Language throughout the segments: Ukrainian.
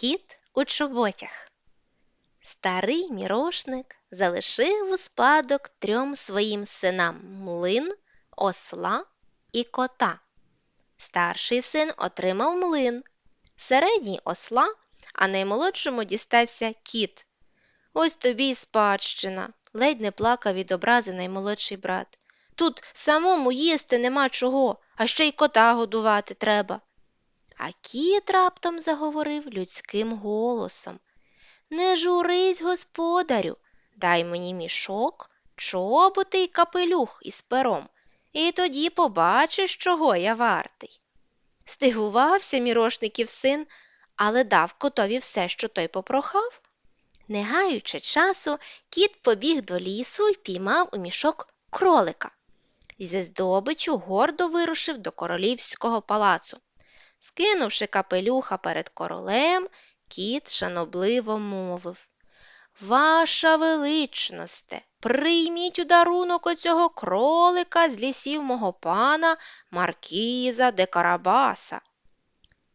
Кіт у чоботях. Старий мірошник залишив у спадок трьом своїм синам млин, осла і кота. Старший син отримав млин, середній осла, а наймолодшому дістався кіт. Ось тобі й спадщина, ледь не плакав від образи наймолодший брат. Тут самому їсти нема чого, а ще й кота годувати треба. А кіт раптом заговорив людським голосом. Не журись, господарю, дай мені мішок, чоботи й капелюх із пером, і тоді побачиш, чого я вартий. Стигувався мірошників син, але дав котові все, що той попрохав. Не гаючи часу, кіт побіг до лісу і піймав у мішок кролика. І зі здобичу гордо вирушив до королівського палацу. Скинувши капелюха перед королем, кіт шанобливо мовив Ваша величносте, прийміть у дарунок оцього кролика з лісів мого пана Маркіза де Карабаса.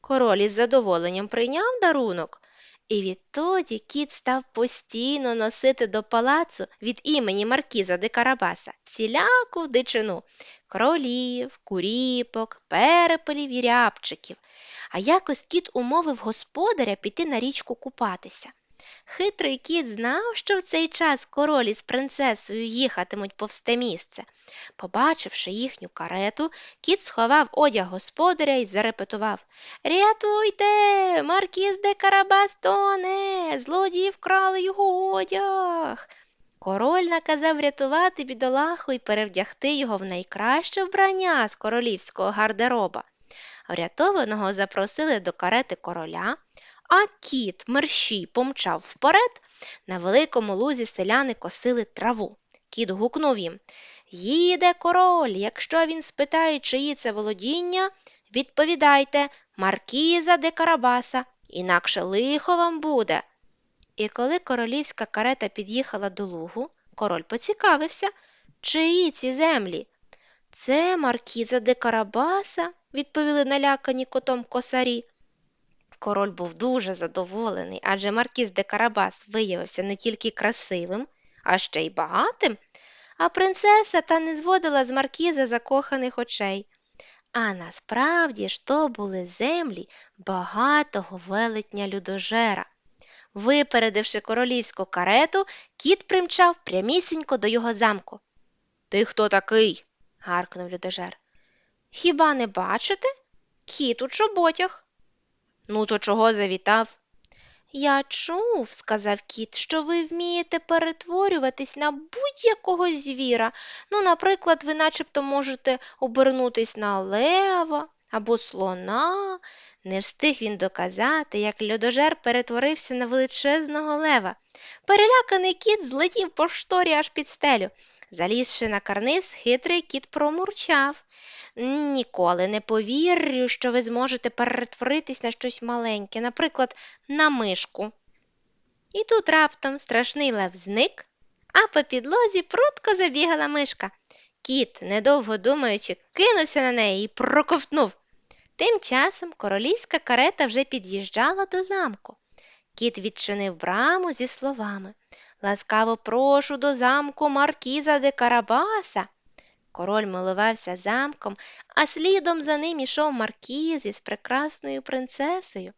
Король із задоволенням прийняв дарунок, і відтоді кіт став постійно носити до палацу від імені Маркіза де Карабаса всіляку дичину кролів, куріпок, перепелів і рябчиків. А якось кіт умовив господаря піти на річку купатися. Хитрий кіт знав, що в цей час король із принцесою їхатимуть повсте місце. Побачивши їхню карету, кіт сховав одяг господаря і зарепетував Рятуйте, маркіз де Карабас тоне, злодії вкрали його одяг. Король наказав рятувати бідолаху і перевдягти його в найкраще вбрання з королівського гардероба. Врятованого запросили до карети короля, а кіт мерщій помчав вперед. На великому лузі селяни косили траву. Кіт гукнув їм Їде король, якщо він спитає, чиї це володіння, відповідайте Маркіза де Карабаса, інакше лихо вам буде. І коли королівська карета під'їхала до лугу, король поцікавився, чиї ці землі. Це Маркіза де Карабаса, відповіли налякані котом косарі. Король був дуже задоволений, адже Маркіз де Карабас виявився не тільки красивим, а ще й багатим, а принцеса та не зводила з Маркіза закоханих очей. А насправді ж то були землі багатого велетня людожера. Випередивши королівську карету, кіт примчав прямісінько до його замку. Ти хто такий? гаркнув людожер. Хіба не бачите? Кіт у чоботях. Ну, то чого завітав? Я чув, сказав кіт, що ви вмієте перетворюватись на будь-якого звіра. Ну, наприклад, ви начебто можете обернутись на лева або слона. Не встиг він доказати, як льодожер перетворився на величезного лева. Переляканий кіт злетів по шторі аж під стелю. Залізши на карниз, хитрий кіт промурчав. Ніколи не повірю, що ви зможете перетворитись на щось маленьке, наприклад, на мишку. І тут раптом страшний лев зник, а по підлозі прутко забігала мишка. Кіт, недовго думаючи, кинувся на неї і проковтнув. Тим часом королівська карета вже під'їжджала до замку. Кіт відчинив браму зі словами Ласкаво прошу до замку Маркіза де Карабаса. Король милувався замком, а слідом за ним ішов Маркіз із прекрасною принцесою.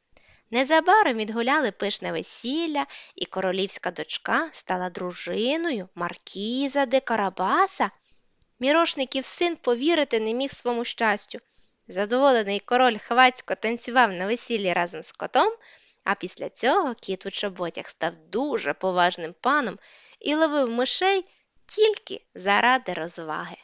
Незабаром відгуляли пишне весілля, і королівська дочка стала дружиною Маркіза де Карабаса. Мірошників син повірити не міг своєму щастю. Задоволений король хвацько танцював на весіллі разом з котом, а після цього кіт у чоботях став дуже поважним паном і ловив мишей тільки заради розваги.